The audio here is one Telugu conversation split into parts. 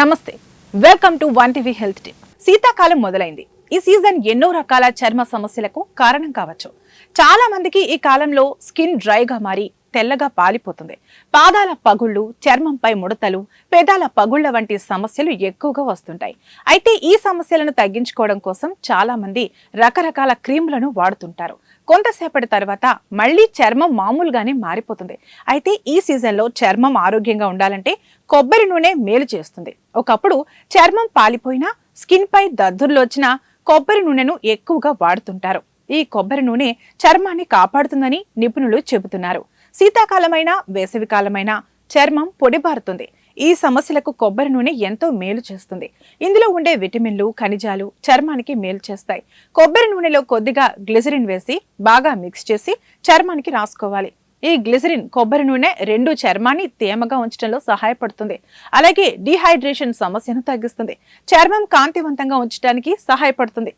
నమస్తే. Welcome to one TV health team శీతాకాలం మొదలైంది. ఈ సీజన్ ఎన్నో రకాల చర్మ సమస్యలకు కారణం కావచ్చు. చాలా మందికి ఈ కాలంలో స్కిన్ డ్రైగా మారి తెల్లగా పాలిపోతుంది. పాదాల పగుళ్ళు చర్మంపై ముడతలు పెదాల పగుళ్ళ వంటి సమస్యలు ఎక్కువగా వస్తుంటాయి. అయితే ఈ సమస్యలను తగ్గించుకోవడం కోసం చాలా మంది రకరకాల క్రీములను వాడుతుంటారు. కొంతసేపటి తర్వాత మళ్ళీ చర్మం మామూలుగానే మారిపోతుంది. అయితే ఈ సీజన్లో చర్మం ఆరోగ్యంగా ఉండాలంటే కొబ్బరి నూనె మేలు చేస్తుంది. ఒకప్పుడు చర్మం పాలిపోయినా స్కిన్ పై దద్దుర్లు వచ్చినా కొబ్బరి నూనెను ఎక్కువగా వాడుతుంటారు. ఈ కొబ్బరి నూనె చర్మాన్ని కాపాడుతుందని నిపుణులు చెబుతున్నారు. శీతాకాలమైన వేసవికాలమైన చర్మం పొడిబారుతుంది. ఈ సమస్యలకు కొబ్బరి నూనె ఎంతో మేలు చేస్తుంది. ఇందులో ఉండే విటమిన్లు ఖనిజాలు చర్మానికి మేలు చేస్తాయి. కొబ్బరి నూనెలో కొద్దిగా గ్లిజరిన్ వేసి బాగా మిక్స్ చేసి చర్మానికి రాసుకోవాలి. ఈ గ్లిజరిన్ కొబ్బరి నూనె రెండు చర్మాన్ని తేమగా ఉంచడంలో సహాయపడుతుంది. అలాగే డీహైడ్రేషన్ సమస్యను తగ్గిస్తుంది. చర్మం కాంతివంతంగా ఉంచడానికి సహాయపడుతుంది.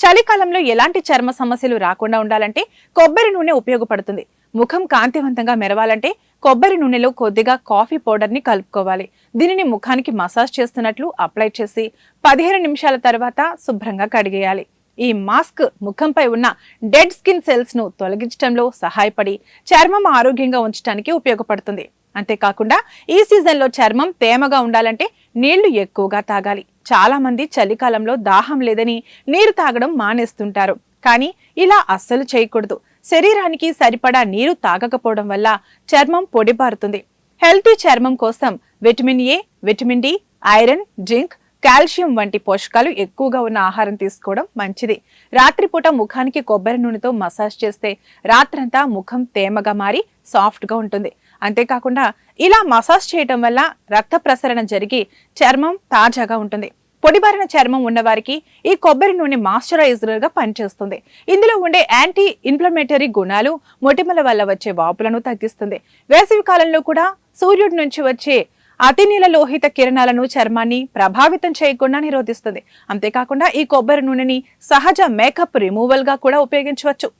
చలికాలంలో ఎలాంటి చర్మ సమస్యలు రాకుండా ఉండాలంటే కొబ్బరి నూనె ఉపయోగపడుతుంది. ముఖం కాంతివంతంగా మెరవాలంటే కొబ్బరి నూనెలో కొద్దిగా కాఫీ పౌడర్ని కలుపుకోవాలి. దీనిని ముఖానికి మసాజ్ చేస్తున్నట్లు అప్లై చేసి పదిహేను నిమిషాల తర్వాత శుభ్రంగా కడిగేయాలి. ఈ మాస్క్ ముఖంపై ఉన్న డెడ్ స్కిన్ సెల్స్ను తొలగించడంలో సహాయపడి చర్మం ఆరోగ్యంగా ఉంచడానికి ఉపయోగపడుతుంది. అంతేకాకుండా ఈ సీజన్లో చర్మం తేమగా ఉండాలంటే నీళ్ళు ఎక్కువగా తాగాలి. చాలా మంది చలికాలంలో దాహం లేదని నీరు తాగడం మానేస్తుంటారు. కానీ ఇలా అస్సలు చేయకూడదు. శరీరానికి సరిపడా నీరు తాగకపోవడం వల్ల చర్మం పొడిబారుతుంది. హెల్తీ చర్మం కోసం vitamin A vitamin D iron zinc calcium వంటి పోషకాలు ఎక్కువగా ఉన్న ఆహారం తీసుకోవడం మంచిది. రాత్రిపూట ముఖానికి కొబ్బరి నూనెతో మసాజ్ చేస్తే రాత్రంతా ముఖం తేమగా మారి సాఫ్ట్గా ఉంటుంది. అంతేకాకుండా ఇలా మసాజ్ చేయటం వల్ల రక్త ప్రసరణ జరిగి చర్మం తాజాగా ఉంటుంది. పొడిబారిన చర్మం ఉన్నవారికి ఈ కొబ్బరి నూనె మాయిశ్చరైజర్గా పనిచేస్తుంది. ఇందులో ఉండే యాంటీ ఇన్ఫ్లమేటరీ గుణాలు మొటిమల వల్ల వచ్చే వాపులను తగ్గిస్తుంది. వేసవి కాలంలో కూడా సూర్యుడి నుంచి వచ్చే అతి నీల లోహిత కిరణాలను చర్మాన్ని ప్రభావితం చేయకుండా నిరోధిస్తుంది. అంతేకాకుండా ఈ కొబ్బరి నూనెని సహజ మేకప్ రిమూవల్గా కూడా ఉపయోగించవచ్చు.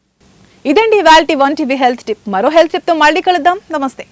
ఇదండి ఇవాల్టి వన్ టీవీ హెల్త్ టిప్. మరో హెల్త్ టిప్తో మళ్ళీ కలుద్దాం. నమస్తే.